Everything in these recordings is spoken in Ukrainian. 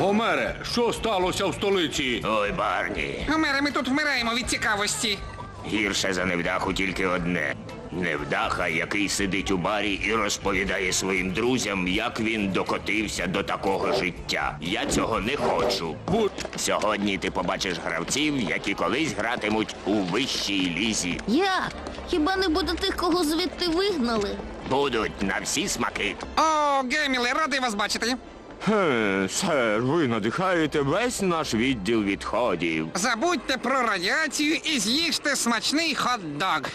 Гомере, що сталося в столиці? Ой, Барні. Гомере, ми тут вмираємо від цікавості. Гірше за невдаху тільки одне. Невдаха, який сидить у барі і розповідає своїм друзям, як він докотився до такого життя. Я цього не хочу. Сьогодні ти побачиш гравців, які колись гратимуть у вищій лізі. Як? Хіба не буде тих, кого звідти вигнали? Будуть на всі смаки. О, Геміле, радий вас бачити. Хе, сер, ви надихаєте весь наш відділ відходів. Забудьте про радіацію і з'їжте смачний хот-дог.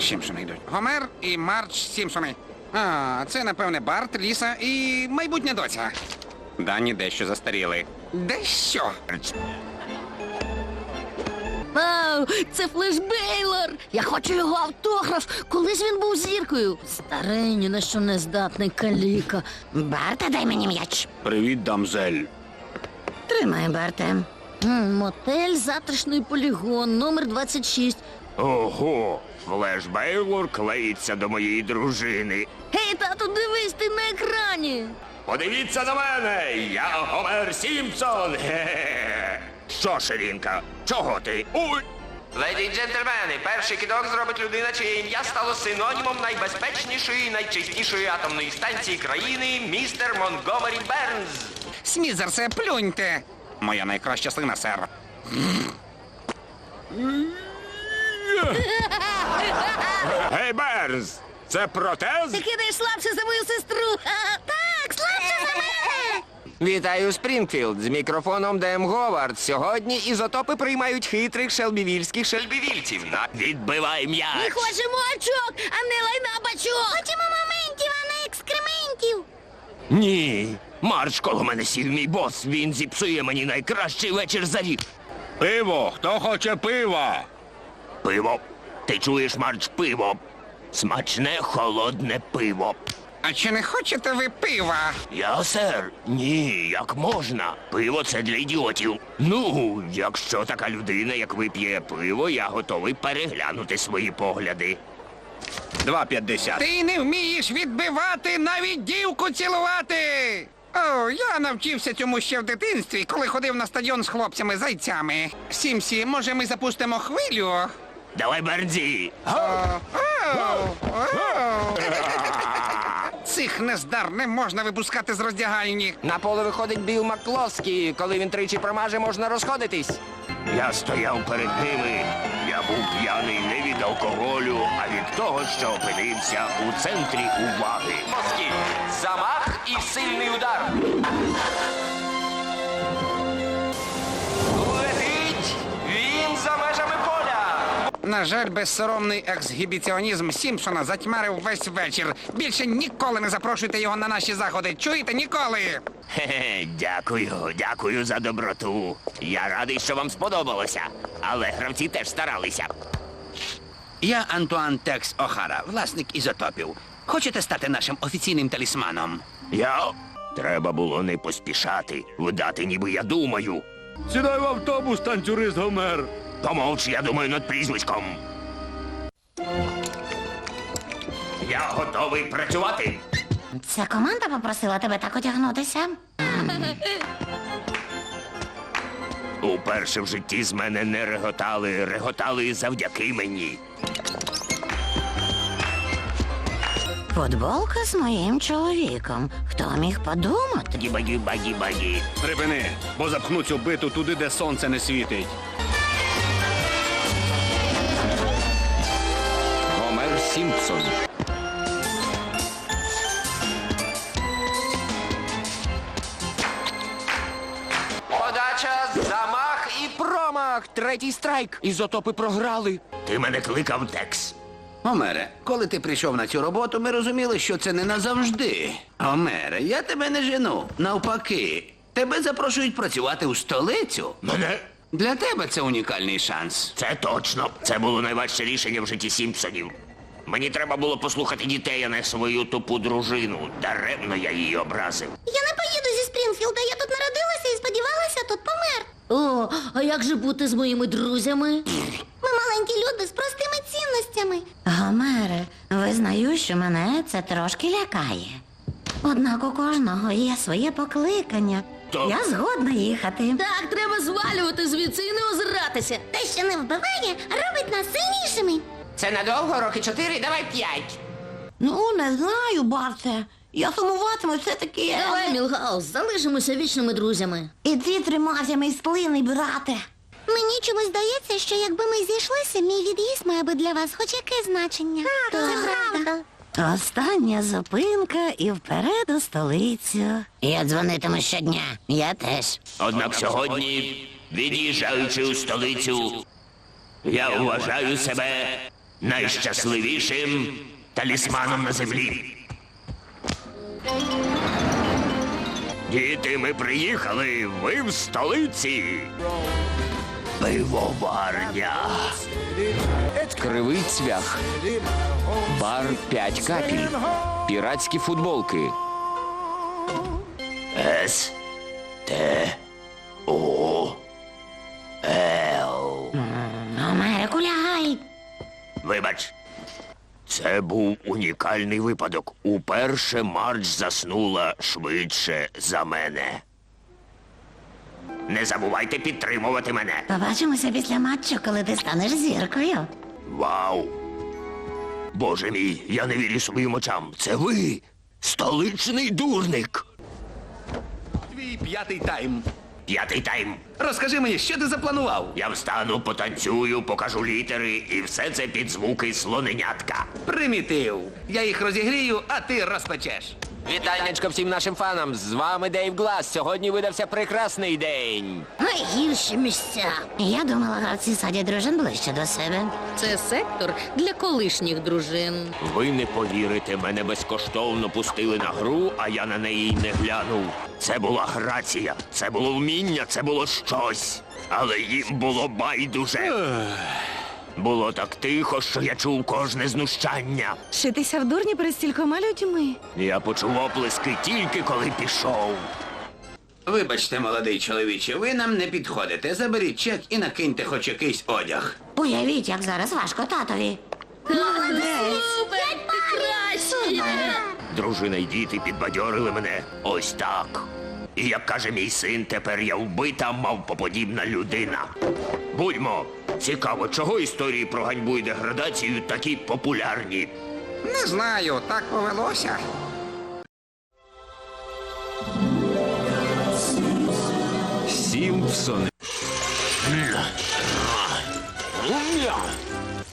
Сімпсони йдуть. Гомер і Марч Сімпсони. А, це, напевне, Барт, Ліса і майбутня доця. Дані дещо застаріли. Дещо? Вау, це Флеш Бейлор! Я хочу його автограф. Колись він був зіркою. Старий, ні на що не здатний каліка. Барта, дай мені м'яч. привіт, дамзель. Тримай, Барте. М, Мотель, затишний полігон, номер 26. Ого, Флеш Бейлор клеїться до моєї дружини. Гей, тату, дивись ти на екрані. Подивіться на мене! Я Гомер Сімпсон! Ге-ге-ге. Що, Ширінка? Чого ти? Ой! Леді й джентльмени, перший кидок зробить людина, чиє ім'я стало синонімом найбезпечнішої і найчистішої атомної станції країни, містер Монгомері Бернс. Смізерсе, плюньте. Моя найкраща слина, сер. Гей, Бернс! Це протез? Ти кидаєш слабше за мою сестру. Мене. Вітаю, Спрінгфілд. З мікрофоном Дем Говард. Сьогодні ізотопи приймають хитрих шелбівільських шельбівільців. На Відбивай Ми м'яч! хочемо очок, а не лайна бачок. Хочемо моментів, а не екскрементів. Ні. Марш коло мене сів мій бос. Він зіпсує мені найкращий вечір за рік. Пиво, хто хоче пива? Пиво. Ти чуєш, Марч, пиво. Смачне холодне пиво. А чи не хочете ви пива? Я, сер, ні, як можна. Пиво це для ідіотів. Ну, якщо така людина, як ви п'є пиво, я готовий переглянути свої погляди. 2,50. Ти не вмієш відбивати, навіть дівку цілувати. О, я навчився цьому ще в дитинстві, коли ходив на стадіон з хлопцями-зайцями. Сімсі, може, ми запустимо хвилю? Давай, Бернзі! О, о, о. Цих нездар не можна випускати з роздягальні. На поле виходить Біл Маклоскі. Коли він тричі промаже, можна розходитись. Я стояв перед ними. Я був п'яний не від алкоголю, а від того, що опинився у центрі уваги. Замах і сильний удар. На жаль, безсоромний ексгібіціонізм Сімпсона затьмарив весь вечір. Більше ніколи не запрошуйте його на наші заходи. Чуєте ніколи? Хе-хе, дякую, дякую за доброту. Я радий, що вам сподобалося. Але гравці теж старалися. Я Антуан Текс Охара, власник ізотопів. Хочете стати нашим офіційним талісманом? Я. Треба було не поспішати, видати, ніби я думаю. Сідай в автобус, танцюрист Гомер. Помовч, я думаю над прізвиськом. Я готовий працювати. Ця команда попросила тебе так одягнутися. Уперше в житті з мене не реготали, реготали завдяки мені. Футболка з моїм чоловіком. Хто міг подумати? Гіба-гіба-гіба-гі. Припини, бо запхну цю биту туди, де сонце не світить. Сімпсон. Подача, замах і промах. Третій страйк. Ізотопи програли. Ти мене кликав Текс. Омере, коли ти прийшов на цю роботу, ми розуміли, що це не назавжди. Омере, я тебе не жену. Навпаки, тебе запрошують працювати у столицю. Мене? Для тебе це унікальний шанс. Це точно. Це було найважче рішення в житті Сімпсонів. Мені треба було послухати дітей, а не свою тупу дружину. Даремно я її образив. Я не поїду зі Спрінфілда. Я тут народилася і сподівалася тут помер. О, а як же бути з моїми друзями? Ми маленькі люди з простими цінностями. Гомере, визнаю, що мене це трошки лякає. Однак у кожного є своє покликання. То Я згодна їхати. Так, треба звалювати звідси і не озиратися. Те, що не вбиває, робить нас сильнішими. Це надовго, роки чотири, давай п'ять. Ну, не знаю, Барте. Я сумуватиму все-таки. Давай, Мілгаус, залишимося вічними друзями. І ти тримався мій сплиний, брате. Мені чомусь здається, що якби ми зійшлися, мій від'їзд має би для вас хоч яке значення. Так, це правда. Остання зупинка і вперед у столицю. Я дзвонитиму щодня. Я теж. Однак сьогодні, від'їжджаючи у столицю, я вважаю себе найщасливішим талісманом на землі. Діти, ми приїхали, ви в столиці. Пивоварня. Кривий цвях. Бар 5 капель. Піратські футболки. С. Т. О. Вибач. Це був унікальний випадок. Уперше Мардж заснула швидше за мене. Не забувайте підтримувати мене. Побачимося після матчу, коли ти станеш зіркою. Вау! Боже мій, я не вірю своїм очам. Це ви, столичний дурник. Твій п'ятий тайм. П'ятий тайм. Розкажи мені, що ти запланував? Я встану, потанцюю, покажу літери, і все це під звуки слоненятка. Примітив. Я їх розігрію, а ти розпечеш. Вітаннячко всім нашим фанам. З вами Дейв Глас. Сьогодні видався прекрасний день. Найгірші місця. Я думала, гравці садять дружин ближче до себе. Це сектор для колишніх дружин. Ви не повірите, мене безкоштовно пустили на гру, а я на неї й не глянув. Це була грація, це було вміння, це було щось. Але їм було байдуже. Було так тихо, що я чув кожне знущання. Шитися в дурні перед стількома людьми. Я почув оплески тільки коли пішов. Вибачте, молодий чоловіче, ви нам не підходите. Заберіть чек і накиньте хоч якийсь одяг. Уявіть, як зараз важко татові. Дружина й діти підбадьорили мене ось так. І як каже мій син, тепер я вбита мавпоподібна людина. Будьмо, цікаво, чого історії про ганьбу і деградацію такі популярні. Не знаю, так повелося. Сімпсони.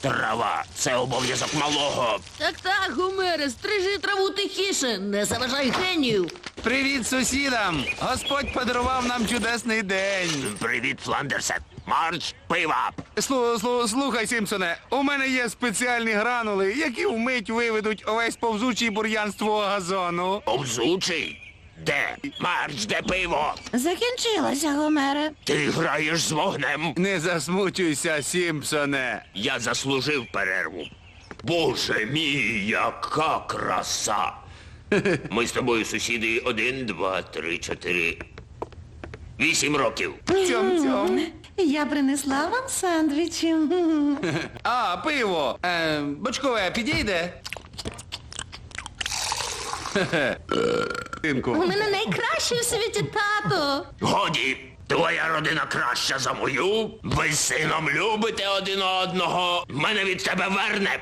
Трава це обов'язок малого. Так так, Гомере, стрижи траву тихіше, не заважай генію. Привіт сусідам! Господь подарував нам чудесний день. Привіт, Фландерсе. Марч пива. Слу, слу, слухай, Сімпсоне, у мене є спеціальні гранули, які вмить виведуть увесь повзучий бур'ян з твого газону. Повзучий. Де? Марч, де пиво? Закінчилося, Гомере. Ти граєш з вогнем. Не засмучуйся, Сімпсоне. Я заслужив перерву. Боже мій, яка краса! Ми з тобою сусіди один, два, три, чотири. Вісім років. Цьом-цьом. Я принесла вам сандвічі. А, пиво. Е, бочкове підійде? У мене найкращий у світі тато. Годі, твоя родина краща за мою. Ви з сином любите один одного. Мене від тебе верне.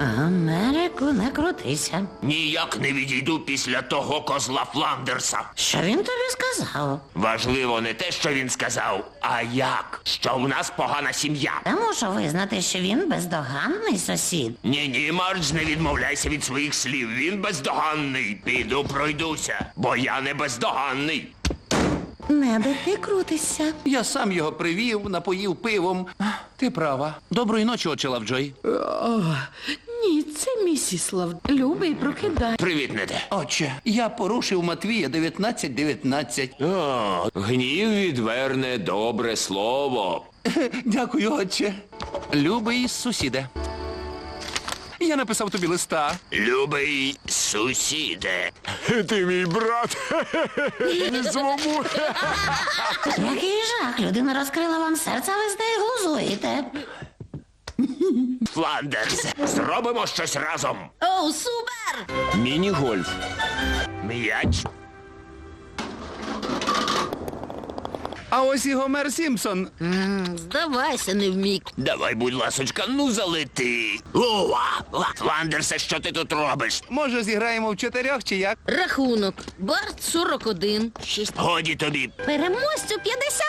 Америку, не крутися. Ніяк не відійду після того козла Фландерса. Що він тобі сказав? Важливо не те, що він сказав, а як. Що в нас погана сім'я. Я мушу визнати, що він бездоганний сусід. Ні, ні, Мардж, не відмовляйся від своїх слів. Він бездоганний. Піду пройдуся, бо я не бездоганний. Не де ти крутишся. Я сам його привів, напоїв пивом. Ти права. Доброї ночі, отче Лавджой. Ні, це місіс Лав. Любий, прокидай. Привіт, Неде. Отче, я порушив Матвія 19.19. О, гнів відверне добре слово. Дякую, отче. Любий сусіде. Я написав тобі листа. Любий сусіде. Ти мій брат. Змогу. Який жах, людина розкрила вам серце, а ви з нею глузуєте. Фландерс, зробимо щось разом. Оу, супер! Міні-гольф. М'яч. А ось і Гомер Сімпсон. Здавайся, не вмік. Давай, будь ласочка, ну залети. Ова! Фландерсе, що ти тут робиш? Може, зіграємо в чотирьох чи як? Рахунок. Барт 41. Годі тобі. Переможцю 50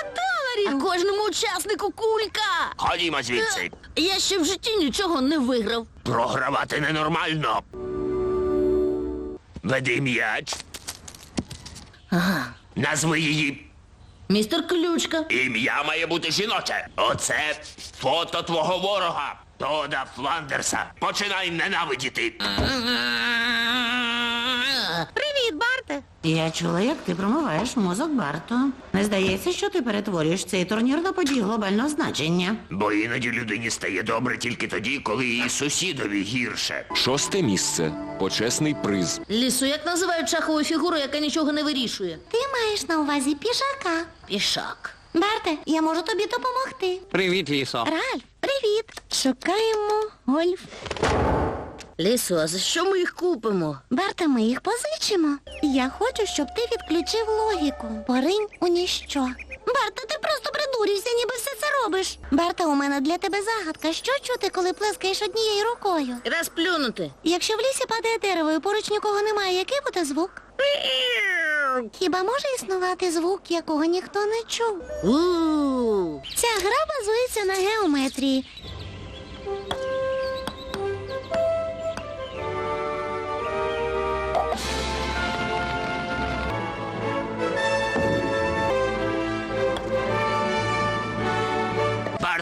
доларів. Кожному учаснику кулька. Ходімо звідси. Я ще в житті нічого не виграв. Програвати ненормально. Веди м'яч. Ага. Назви її. Містер Ключка. Ім'я має бути жіноче. Оце фото твого ворога. Тода Фландерса. Починай ненавидіти. Привіт, Барте. Я чула, як ти промиваєш мозок Барту. Не здається, що ти перетворюєш цей турнір на подію глобального значення. Бо іноді людині стає добре тільки тоді, коли її сусідові гірше. Шосте місце. Почесний приз. Лісу, як називають шахову фігуру, яка нічого не вирішує? Ти маєш на увазі пішака. Пішак. Барте, я можу тобі допомогти. Привіт, лісо. Ральф, привіт. Шукаємо гольф. Лісу, а за що ми їх купимо? Барта, ми їх позичимо. Я хочу, щоб ти відключив логіку. Поринь у ніщо. Барта, ти просто придурюєшся, ніби все це робиш. Барта, у мене для тебе загадка. Що чути, коли плескаєш однією рукою? Раз плюнути. Якщо в лісі падає дерево і поруч нікого немає, який буде звук? Хіба може існувати звук, якого ніхто не чув? Ця гра базується на геометрії.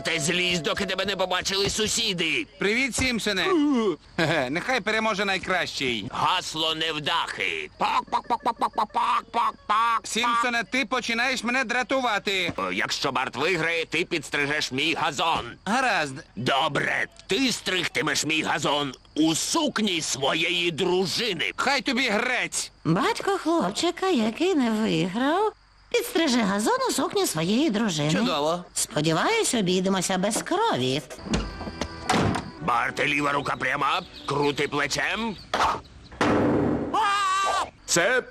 Барте, злізь, доки тебе не побачили сусіди. Привіт, Сімпсоне. Хе-хе, Нехай переможе найкращий. Гасло невдахи. Пак, пак, пак, пак, пак, пак, пак, пак, пак. Сімпсоне, ти починаєш мене дратувати. О, Якщо Барт виграє, ти підстрижеш мій газон. Гаразд. Добре, ти стригтимеш мій газон у сукні своєї дружини. Хай тобі грець. Батько хлопчика, який не виграв, підстриже газон у сукні своєї дружини. Чудово. Сподіваюсь, обійдемося без крові. Барте, ліва рука пряма, крути плечем. Це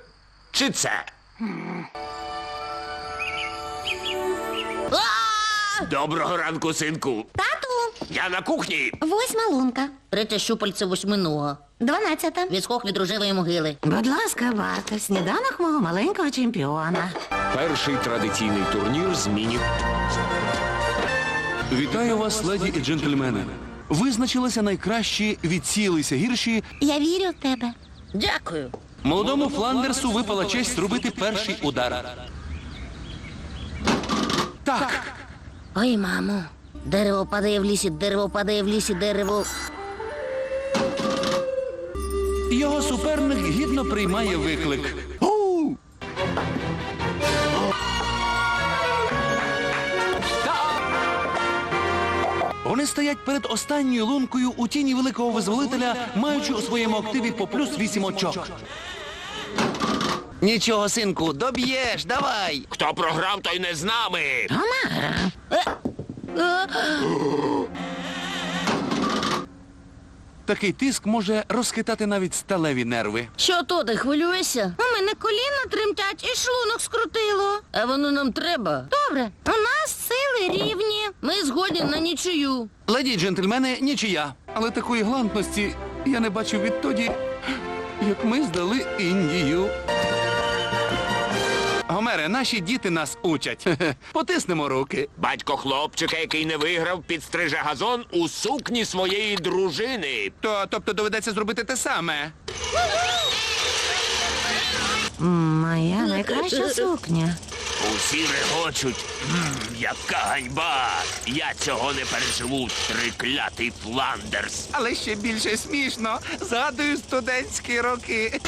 чи це? Доброго ранку, синку. Тату, Я на кухні. восьма лунка. Третє щупальце восьминога. Дванадцята. Відскок від рожевої могили. Будь ласка, Барте, сніданок мого маленького чемпіона. Перший традиційний турнір змінів. Вітаю вас, леді і джентльмени. Визначилися найкращі, відсіялися гірші. Я вірю в тебе. Дякую. Молодому Фландерсу випала честь зробити перший удар. Так, Ой, мамо. Дерево падає в лісі, дерево падає в лісі, дерево. його суперник гідно приймає виклик. Вони стоять перед останньою лункою у тіні великого визволителя, маючи у своєму активі по плюс вісім очок. Нічого, синку, доб'єш, давай. Хто програв, той не з нами. Такий тиск може розхитати навіть сталеві нерви. Що то ти хвилюєшся? У мене коліна тремтять і шлунок скрутило. А воно нам треба. Добре, у нас сили рівні. Ми згодні на нічию. Леді й джентльмени, нічия. Але такої галантності я не бачив відтоді, як ми здали Індію. Гомере, наші діти нас учать. Потиснемо руки. Батько хлопчика, який не виграв, підстриже газон у сукні своєї дружини. То, тобто доведеться зробити те саме. Моя найкраща сукня. Усі регочуть. М, яка ганьба! Я цього не переживу, триклятий Фландерс. Але ще більше смішно. Згадую студентські роки.